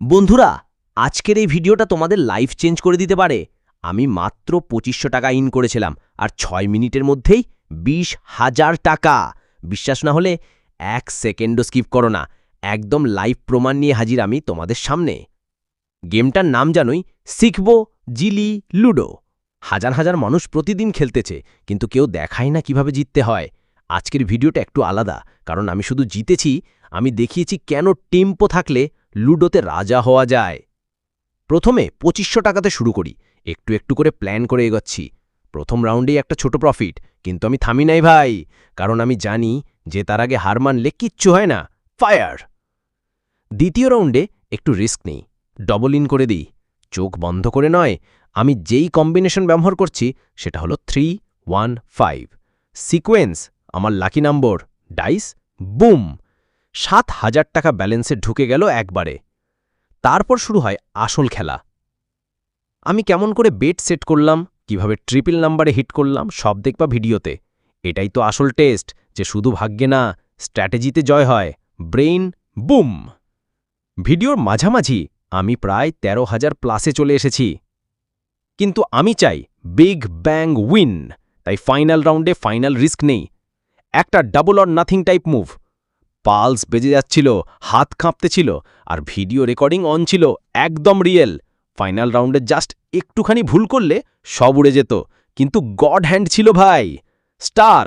বন্ধুরা, আজকের এই ভিডিওটা তোমাদের লাইফ চেঞ্জ করে দিতে পারে। আমি মাত্র পঁচিশশো টাকা ইন করেছিলাম, আর ছয় মিনিটের মধ্যেই বিশ হাজার টাকা। বিশ্বাস না হলে এক সেকেন্ডও স্কিপ করো না। একদম লাইভ প্রমাণ নিয়ে হাজির আমি তোমাদের সামনে। গেমটার নাম জানোই, শিখব জিলি লুডো। হাজার হাজার মানুষ প্রতিদিন খেলতেছে, কিন্তু কেউ দেখায় না কীভাবে জিততে হয়। আজকের ভিডিওটা একটু আলাদা, কারণ আমি শুধু জিতেছি, আমি দেখিয়েছি কেন টেম্পো থাকলে লুডোতে রাজা হওয়া যায়। প্রথমে পঁচিশশো টাকাতে শুরু করি। একটু একটু করে প্ল্যান করে এগোচ্ছি। প্রথম রাউন্ডেই একটা ছোট প্রফিট কিন্তু আমি থামি নাই ভাই, কারণ আমি জানি যে তার আগে হার মানলে কিচ্ছু হয় না, ফায়ার। দ্বিতীয় রাউন্ডে একটু রিস্ক নেই ডবল ইন করে দিই। চোখ বন্ধ করে নয়, আমি যেই কম্বিনেশন ব্যবহার করছি সেটা হলো থ্রি ওয়ান ফাইভ সিকোয়েন্স আমার লাকি নম্বর ডাইস বুম সাত হাজার টাকা ব্যালেন্সে ঢুকে গেল একবারে। তারপর শুরু হয় আসল খেলা। আমি কেমন করে বেট সেট করলাম, কীভাবে ট্রিপল নাম্বারে হিট করলাম, সব দেখবা ভিডিওতে। এটাই তো আসল টেস্ট, যে শুধু ভাগ্যে না, স্ট্র্যাটেজিতে জয় হয়। Brain, boom! ভিডিওর মাঝামাঝি আমি প্রায় তেরো হাজার প্লাসে চলে এসেছি। কিন্তু আমি চাই বিগ ব্যাং উইন, তাই ফাইনাল রাউন্ডে ফাইনাল রিস্ক নেই। একটা double or nothing type move. Pulse বেজে যাচ্ছিল, হাত কাঁপতেছিল আর ভিডিও রেকর্ডিং অন ছিল একদম রিয়েল। ফাইনাল রাউন্ডে জাস্ট একটুখানি ভুল করলে সব উড়ে যেত। কিন্তু গড হ্যান্ড ছিল ভাই। স্টার,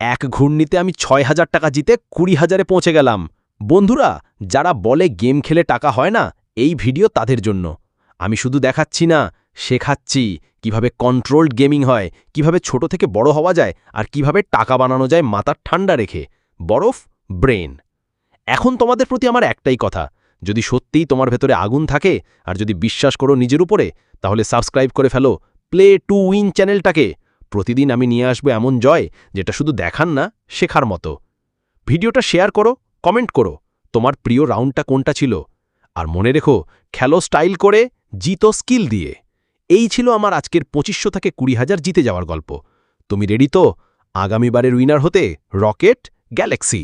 এক ঘূর্ণিতে আমি ছয় হাজার টাকা জিতে কুড়ি হাজারে পৌঁছে গেলাম। বন্ধুরা, যারা বলে গেম খেলে টাকা হয় না, এই ভিডিও তাদের জন্য। আমি শুধু দেখাচ্ছি না, শেখাচ্ছি কীভাবে কন্ট্রোলড গেমিং হয়, কীভাবে ছোট থেকে বড় হওয়া যায়, আর কীভাবে টাকা বানানো যায় মাথার ঠান্ডা রেখে। বরফ ব্রেন। এখন তোমাদের প্রতি আমার একটাই কথা, যদি সত্যিই তোমার ভেতরে আগুন থাকে আর যদি বিশ্বাস করো নিজের উপরে, তাহলে সাবস্ক্রাইব করে ফেলো প্লে টু উইন চ্যানেলটাকে। প্রতিদিন আমি নিয়ে আসব এমন জয় যেটা শুধু দেখান না, শেখার মতো। ভিডিওটা শেয়ার করো, কমেন্ট করো, তোমার প্রিয় রাউন্ডটা কোনটা ছিল? আর মনে রেখো, খেলো স্টাইল করে, জিতো স্কিল দিয়ে। এই ছিল আমার আজকের পঁচিশশো থেকে কুড়ি হাজার জিতে যাওয়ার গল্প। তুমি রেডি তো? আগামীবারের উইনার হতে রকেট গ্যালাক্সি।